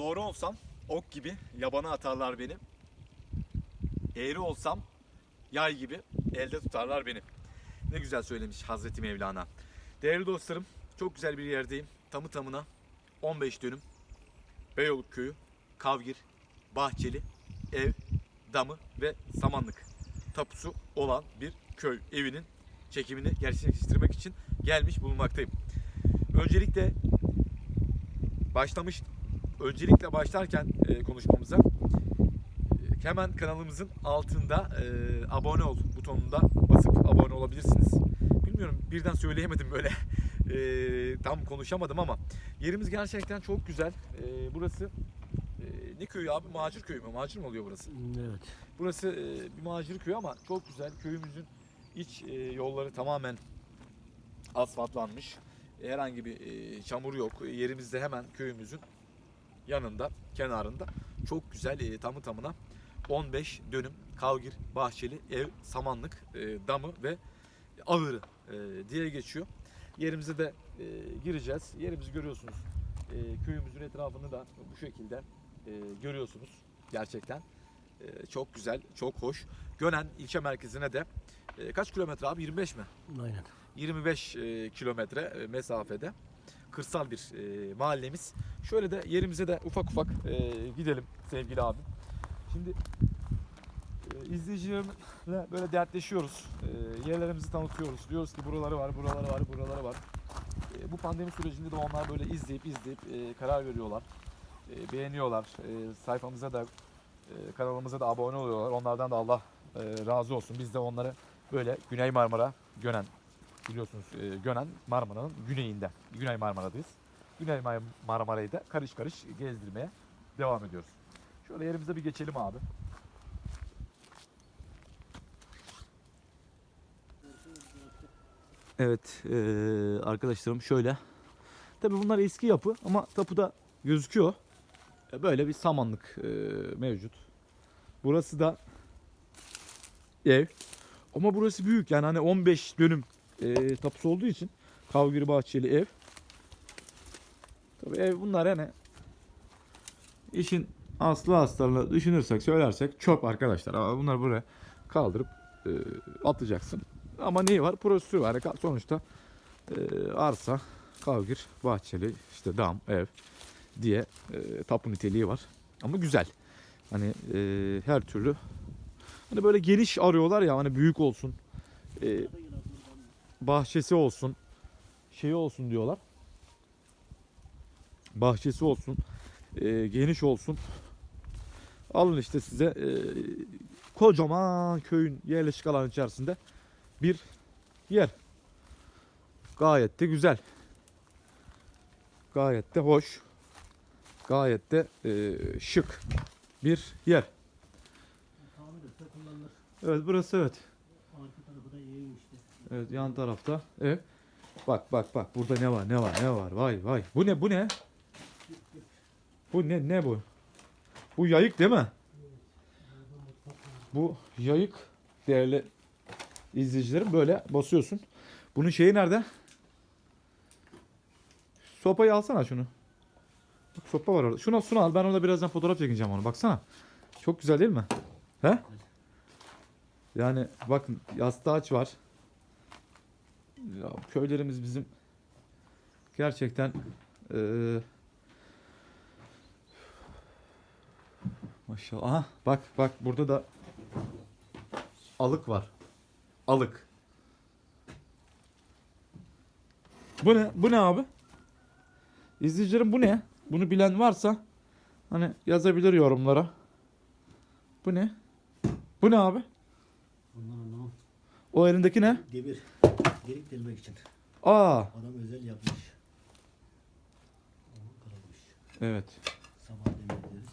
Doğru olsam ok gibi yabana atarlar beni. Eğri olsam yay gibi elde tutarlar beni. Ne güzel söylemiş Hazreti Mevlana. Değerli dostlarım çok güzel bir yerdeyim. Tamı tamına 15 dönüm. Beyoğlu köyü, Kavgir, Bahçeli, ev, damı ve samanlık tapusu olan bir köy evinin çekimini gerçekleştirmek için gelmiş bulunmaktayım. Öncelikle başlamış öncelikle başlarken e, konuşmamıza e, hemen kanalımızın altında e, abone ol butonunda basıp abone olabilirsiniz. Bilmiyorum birden söyleyemedim böyle e, tam konuşamadım ama yerimiz gerçekten çok güzel. E, burası e, ne köyü abi? Macir köyü mü? Macir mi oluyor burası? Evet. Burası e, bir macir köyü ama çok güzel. Köyümüzün iç e, yolları tamamen asfaltlanmış. Herhangi bir e, çamur yok. Yerimizde hemen köyümüzün yanında, kenarında çok güzel e, tamı tamına 15 dönüm kavgir, bahçeli, ev, samanlık, e, damı ve ahırı e, diye geçiyor. Yerimize de e, gireceğiz. Yerimizi görüyorsunuz. E, köyümüzün etrafını da bu şekilde e, görüyorsunuz. Gerçekten e, çok güzel, çok hoş. Gönen ilçe merkezine de e, kaç kilometre abi? 25 mi? Aynen. 25 e, kilometre e, mesafede kırsal bir e, mahallemiz. Şöyle de yerimize de ufak ufak e, gidelim sevgili abim. Şimdi e, izleyicilerimle böyle dertleşiyoruz. E, yerlerimizi tanıtıyoruz. Diyoruz ki buraları var, buraları var, buraları var. E, bu pandemi sürecinde de onlar böyle izleyip izleyip e, karar veriyorlar. E, beğeniyorlar. E, sayfamıza da e, kanalımıza da abone oluyorlar. Onlardan da Allah e, razı olsun. Biz de onları böyle Güney Marmara, Gönen biliyorsunuz e, Gönen Marmara'nın güneyinde. Güney Marmara'dayız. Güney Mar- Marmara'yı da karış karış gezdirmeye devam ediyoruz. Şöyle yerimize bir geçelim abi. Evet e, arkadaşlarım şöyle. Tabi bunlar eski yapı ama tapuda gözüküyor. E, Böyle bir samanlık e, mevcut. Burası da ev. Ama burası büyük yani hani 15 dönüm e, tapusu olduğu için kavgiri bahçeli ev. Tabii ev bunlar yani işin aslı astarını düşünürsek söylersek çöp arkadaşlar. Ama bunlar buraya kaldırıp e, atacaksın. Ama neyi var? Prosedürü var. Sonuçta e, arsa, kavgir, bahçeli, işte dam, ev diye e, tapu niteliği var. Ama güzel. Hani e, her türlü hani böyle geniş arıyorlar ya hani büyük olsun. E, bahçesi olsun. Şeyi olsun diyorlar. Bahçesi olsun. e, geniş olsun. Alın işte size e, kocaman köyün yerleşik alan içerisinde bir yer. Gayet de güzel. Gayet de hoş. Gayet de e, şık bir yer. Evet burası evet. Arka tarafı da iyiymiş işte. Evet yan tarafta ev. Bak bak bak burada ne var ne var ne var vay vay. Bu ne bu ne? Bu ne ne bu? Bu yayık değil mi? Bu yayık değerli izleyicilerim böyle basıyorsun. Bunun şeyi nerede? Sopayı alsana şunu. Bak sopa var orada. Şunu, şunu al ben orada birazdan fotoğraf çekeceğim onu. Baksana. Çok güzel değil mi? He? Yani bakın yastığı aç var. Ya, köylerimiz bizim gerçekten eee maşallah. Aha, bak bak burada da alık var. Alık. Bu ne? Bu ne abi? İzleyicilerim bu ne? Bunu bilen varsa hani yazabilir yorumlara. Bu ne? Bu ne abi? O elindeki ne? Demir. Delik delmek için. Aa, Adam özel yapmış. Onu evet. Sabah demir deriz.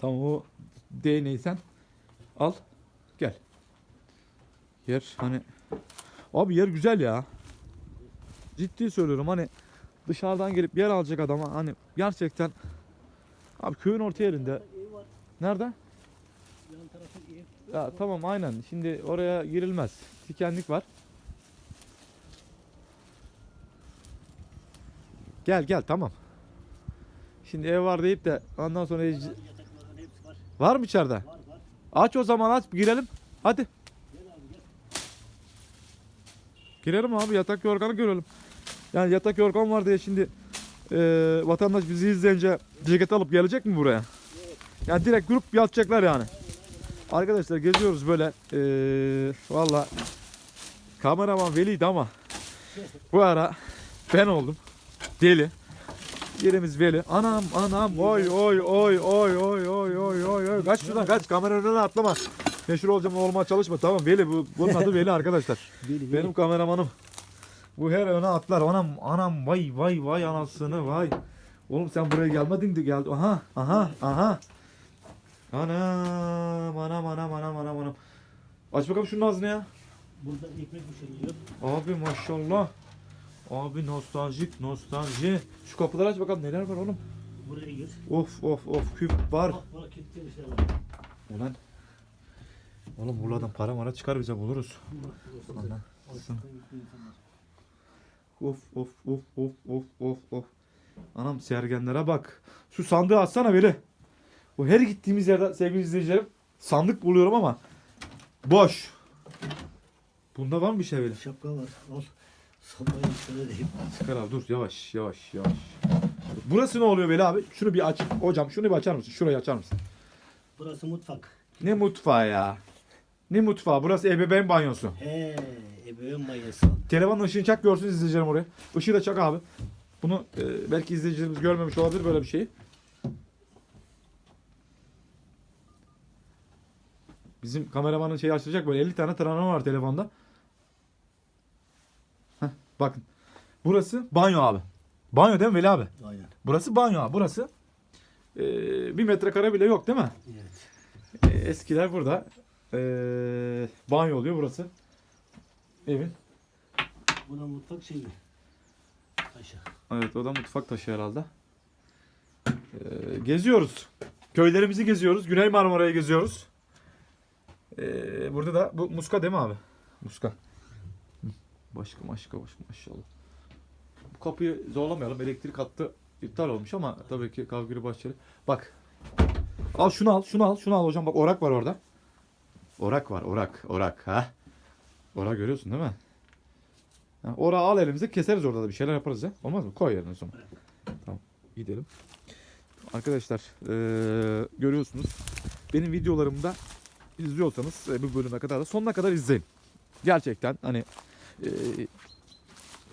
Tamam o değneği sen al. Gel. Yer hani abi yer güzel ya. Ciddi söylüyorum hani dışarıdan gelip yer alacak adama hani gerçekten abi köyün orta yerinde. Nerede? Yan tarafı ev. Ya tamam aynen. Şimdi oraya girilmez. Dikenlik var. Gel gel tamam. Şimdi ev var deyip de ondan sonra hepsi var. mı içeride? Var var. Aç o zaman aç girelim. Hadi. Girelim abi yatak yorganı görelim. Yani yatak yorgan var diye şimdi e, vatandaş bizi izleyince ceket alıp gelecek mi buraya? Yani direkt grup yatacaklar yani. Arkadaşlar geziyoruz böyle. E, Valla kameraman Veli'ydi ama bu ara ben oldum. Deli. Yerimiz Veli. Anam anam oy oy oy oy oy oy oy oy oy. Kaç şuradan kaç kamera önüne atlama. Meşhur olacağım olmaya çalışma tamam Veli bu bunun adı Veli arkadaşlar. Veli, Benim kameramanım. Bu her öne atlar. Anam anam vay vay vay anasını vay. Oğlum sen buraya gelmedin de geldi. Aha aha aha. Anam anam anam anam anam anam. Aç bakalım şunun ağzını ya. Burada ekmek pişiriliyor. Abi maşallah. Abi nostaljik nostalji. Şu kapıları aç bakalım neler var oğlum. Buraya gir. Of of of küp var. Bak bak kilitlemişler. Ulan. Oğlum buradan para mara çıkar bize buluruz. Gitti insanlar. Of of of of of of of. Anam sergenlere bak. Şu sandığı atsana Veli. Bu her gittiğimiz yerde sevgili izleyicilerim sandık buluyorum ama boş. Bunda var mı bir şey Veli? Şapka var. Al. Sabahın şöyle diyeyim. Çıkar abi dur yavaş yavaş yavaş. Burası ne oluyor Veli abi? Şunu bir aç. Hocam şunu bir açar mısın? Şurayı açar mısın? Burası mutfak. Ne mutfağı ya? Ne mutfağı? Burası ebeveyn banyosu. He, ebeveyn banyosu. Telefonun ışığını çak görsün izleyicilerim oraya. Işığı da çak abi. Bunu e, belki izleyicilerimiz görmemiş olabilir böyle bir şeyi. Bizim kameramanın şeyi açılacak böyle 50 tane travma var telefonda. Bakın. Burası banyo abi. Banyo değil mi Veli abi? Aynen. Burası banyo abi. Burası e, bir metrekare bile yok değil mi? Evet. E, eskiler burada e, banyo oluyor burası. Evin. Bu da mutfak şeyi. Aşağı. Evet o da mutfak taşı herhalde. Ee, geziyoruz. Köylerimizi geziyoruz. Güney Marmara'yı geziyoruz. Ee, burada da bu muska değil mi abi? Muska. Başka başka başka maşallah. Bu kapıyı zorlamayalım. Elektrik hattı iptal olmuş ama tabii ki Kavgiri Bahçeli. Bak. Al şunu al, şunu al, şunu al hocam. Bak orak var orada. Orak var, orak, orak ha. Orak görüyorsun değil mi? Ha, Ora al elimize keseriz orada da bir şeyler yaparız ya. Olmaz mı? Koy yerine zaman. Tamam. Gidelim. Arkadaşlar eee, görüyorsunuz. Benim videolarımda izliyorsanız e, bu bölüme kadar da sonuna kadar izleyin. Gerçekten hani eee,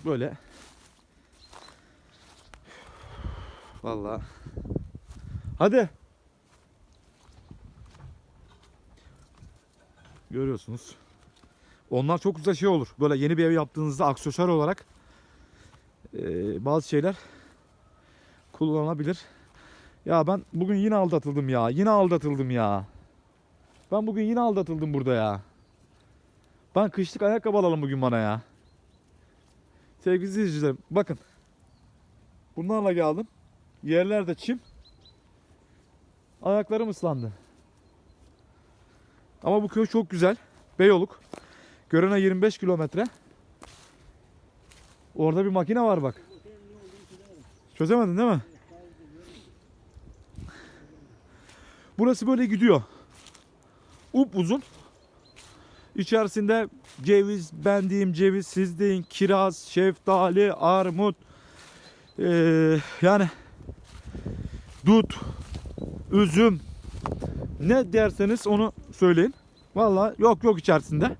böyle Vallahi Hadi. Görüyorsunuz. Onlar çok güzel şey olur. Böyle yeni bir ev yaptığınızda aksesuar olarak eee, bazı şeyler kullanılabilir. Ya ben bugün yine aldatıldım ya. Yine aldatıldım ya. Ben bugün yine aldatıldım burada ya. Ben kışlık ayakkabı alalım bugün bana ya. Sevgili izleyicilerim bakın. Bunlarla geldim. Yerlerde çim. Ayaklarım ıslandı. Ama bu köy çok güzel. Beyoluk. Görene 25 kilometre. Orada bir makine var bak. Çözemedin değil mi? Burası böyle gidiyor. Up uzun. İçerisinde ceviz, ben diyeyim ceviz, siz deyin kiraz, şeftali, armut, ee, yani dut, üzüm, ne derseniz onu söyleyin. Vallahi yok yok içerisinde.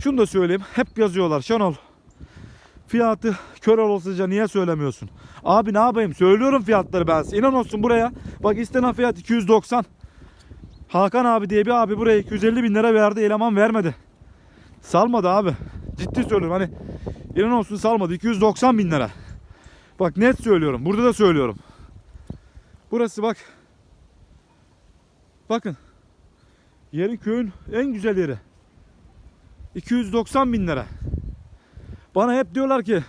Şunu da söyleyeyim. Hep yazıyorlar. Şenol fiyatı kör olasıca niye söylemiyorsun? Abi ne yapayım? Söylüyorum fiyatları ben size. İnan olsun buraya. Bak istenen fiyat 290. Hakan abi diye bir abi buraya 250 bin lira verdi. Eleman vermedi. Salmadı abi. Ciddi söylüyorum. Hani inan olsun salmadı. 290 bin lira. Bak net söylüyorum. Burada da söylüyorum. Burası bak. Bakın. Yerin köyün en güzel yeri. 290 bin lira. Bana hep diyorlar ki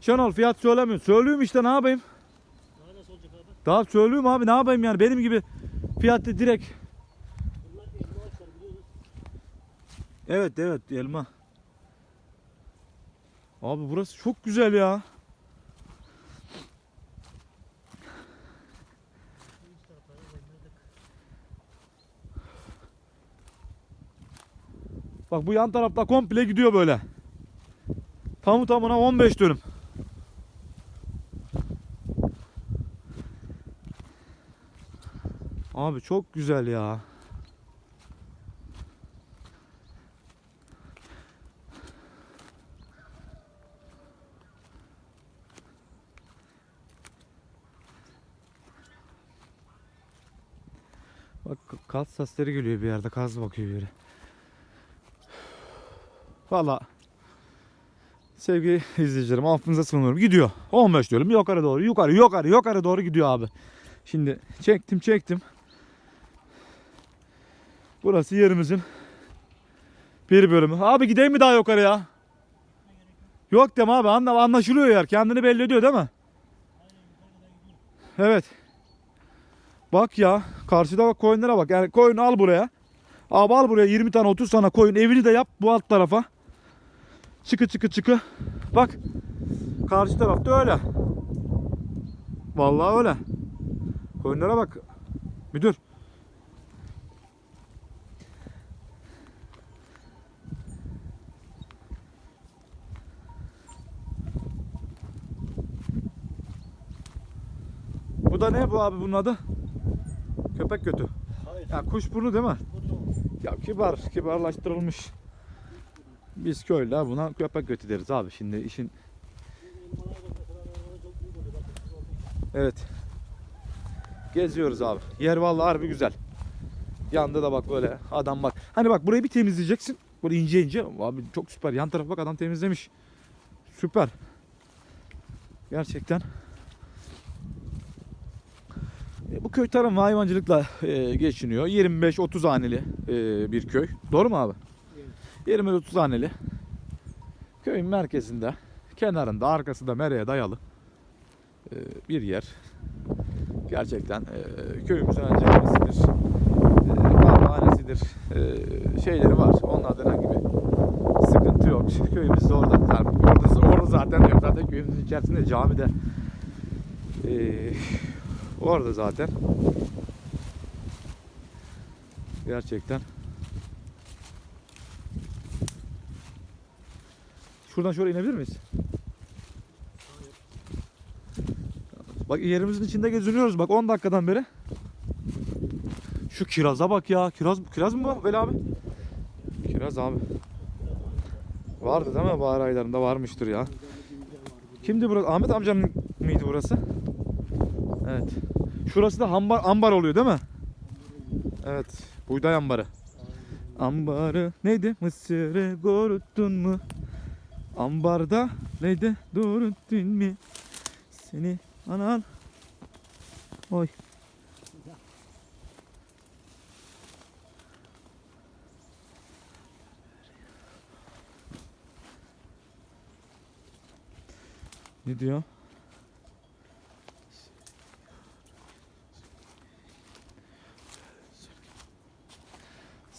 Şenol fiyat söylemiyorsun. Söylüyorum işte ne yapayım? Daha söylüyorum abi ne yapayım yani benim gibi fiyatı direkt. Evet evet elma. Abi burası çok güzel ya. Bak bu yan tarafta komple gidiyor böyle. Tamı tamına 15 dönüm. Abi çok güzel ya. Kaz sesleri geliyor bir yerde. Kaz bakıyor yere. Valla sevgili izleyicilerim affınıza sığınıyorum. Gidiyor. 15 diyorum. Yukarı doğru. Yukarı yukarı yukarı doğru gidiyor abi. Şimdi çektim çektim. Burası yerimizin bir bölümü. Abi gideyim mi daha yukarı ya? Yok deme abi anla, anlaşılıyor yer. Kendini belli ediyor değil mi? Evet. Bak ya karşıda bak koyunlara bak. Yani koyunu al buraya. Abi al buraya 20 tane 30 tane koyun. Evini de yap bu alt tarafa. Çıkı çıkı çıkı. Bak. Karşı tarafta öyle. Vallahi öyle. Koyunlara bak. Müdür. Bu da ne bu abi bunun adı? Köpek götü. Hayır. Ya kuş burnu değil mi? Ya kibar, kibarlaştırılmış. Biz köylüler buna köpek götü deriz abi. Şimdi işin evet. Geziyoruz abi. Yer vallahi harbi güzel. Yanında da bak böyle adam bak. Hani bak burayı bir temizleyeceksin. Böyle ince ince. Abi çok süper. Yan taraf bak adam temizlemiş. Süper. Gerçekten. E, Bu köy tarım ve hayvancılıkla e, geçiniyor. 25-30 haneli e, bir köy. Doğru mu abi? Evet. 20-30 haneli. Köyün merkezinde, kenarında, arkasında mereye dayalı e, bir yer. Gerçekten e, köyümüzün önceliğidir. E. E, şeyleri var. Onlardan herhangi bir sıkıntı yok. Köyümüz de orada. Yani orada, orada zaten yok. Zaten köyümüzün içerisinde cami de e, orada zaten. Gerçekten. Şuradan şöyle inebilir miyiz? Bak yerimizin içinde geziniyoruz bak 10 dakikadan beri. Şu kiraza bak ya. Kiraz kiraz mı bu Veli abi? Kiraz abi. Vardı değil mi bahar aylarında varmıştır ya. Kimdi burası? Ahmet amcanın mıydı burası? Şurası da ambar, ambar oluyor değil mi? Evet. Buğday ambarı. Ambarı neydi? Mısırı kuruttun mu? Ambarda neydi? Duruttun mu? Seni anan. Oy. Ne diyor?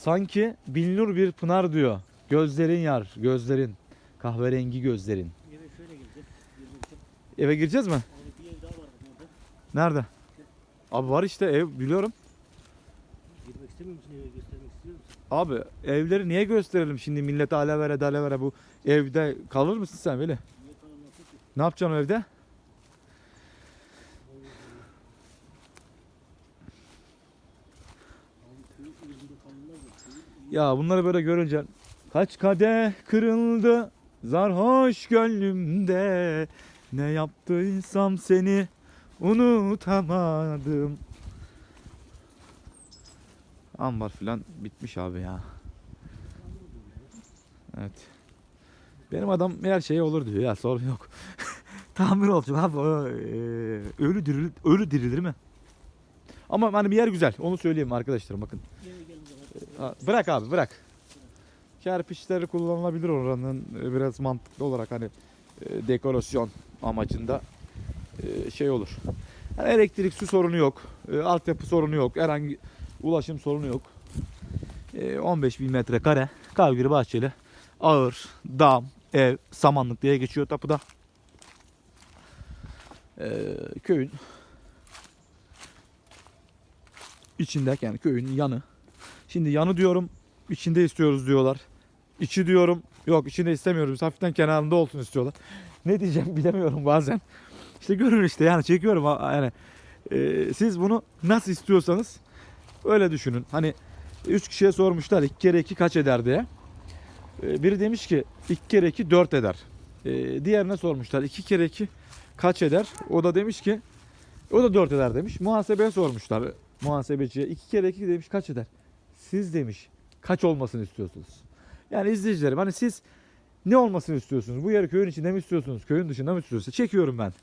Sanki bilinur bir pınar diyor. Gözlerin yar, gözlerin. Kahverengi gözlerin. Eve şöyle gireceğiz. Eve gireceğiz mi? Abi bir ev daha var burada. Nerede? Abi var işte ev biliyorum. Girmek istemiyor musun eve göstermek istiyor musun? Abi evleri niye gösterelim şimdi millete ale vere dale vere bu evde kalır mısın sen Veli? Niye kalmasın ki? Ne yapacaksın o evde? Abi köyün yerinde kalınmaz mı? Köyün Ya bunları böyle görünce kaç kadeh kırıldı zarhoş gönlümde ne yaptıysam seni unutamadım. Ambar filan bitmiş abi ya. Evet. Benim adam her şey olur diyor ya sorun yok. Tamir olacak abi. eee, ölü dirilir, ölü dirilir mi? Ama hani bir yer güzel. Onu söyleyeyim arkadaşlarım bakın. Eve gelin zaman. Ha, Bırak abi bırak. Kerpiçleri kullanılabilir oranın e, biraz mantıklı olarak hani e, dekorasyon amacında e, şey olur. Yani elektrik su sorunu yok. Altyapı sorunu yok. Herhangi ulaşım sorunu yok. E, 15 bin metrekare Kavgiri Bahçeli ağır, dam, ev, samanlık diye geçiyor tapuda. Köyün içinde yani köyün yanı. Şimdi yanı diyorum içinde istiyoruz diyorlar. içi diyorum. Yok içinde istemiyorum. Biz hafiften kenarında olsun istiyorlar. Ne diyeceğim bilemiyorum bazen. İşte görün işte yani çekiyorum yani. Ee, siz bunu nasıl istiyorsanız öyle düşünün. Hani 3 kişiye sormuşlar 2 kere 2 kaç eder diye. Ee, biri demiş ki 2 kere 2 4 eder. Ee, diğerine sormuşlar 2 kere 2 kaç eder? O da demiş ki o da 4 eder demiş. Muhasebeye sormuşlar muhasebeciye. 2 kere 2 demiş kaç eder? Siz demiş kaç olmasını istiyorsunuz? Yani izleyicilerim hani siz ne olmasını istiyorsunuz? Bu yarı köyün içinde mi istiyorsunuz? Köyün dışında mı istiyorsunuz? Çekiyorum ben.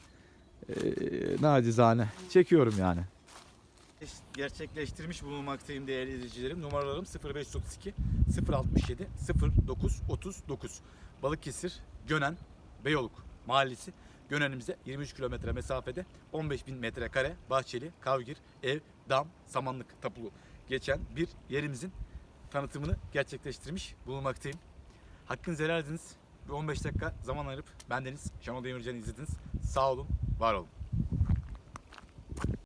Ee, nacizane. Çekiyorum yani. gerçekleştirmiş bulunmaktayım değerli izleyicilerim. Numaralarım 0532 067 09 39. Balıkesir, Gönen, Beyoluk mahallesi. Gönenimize 23 kilometre mesafede 15 bin metrekare bahçeli, kavgir, ev, dam, samanlık tapulu geçen bir yerimizin tanıtımını gerçekleştirmiş bulunmaktayım. Hakkınızı helal ediniz. Bir 15 dakika zaman ayırıp bendeniz Şenol Demircan'ı izlediniz. Sağ olun, var olun.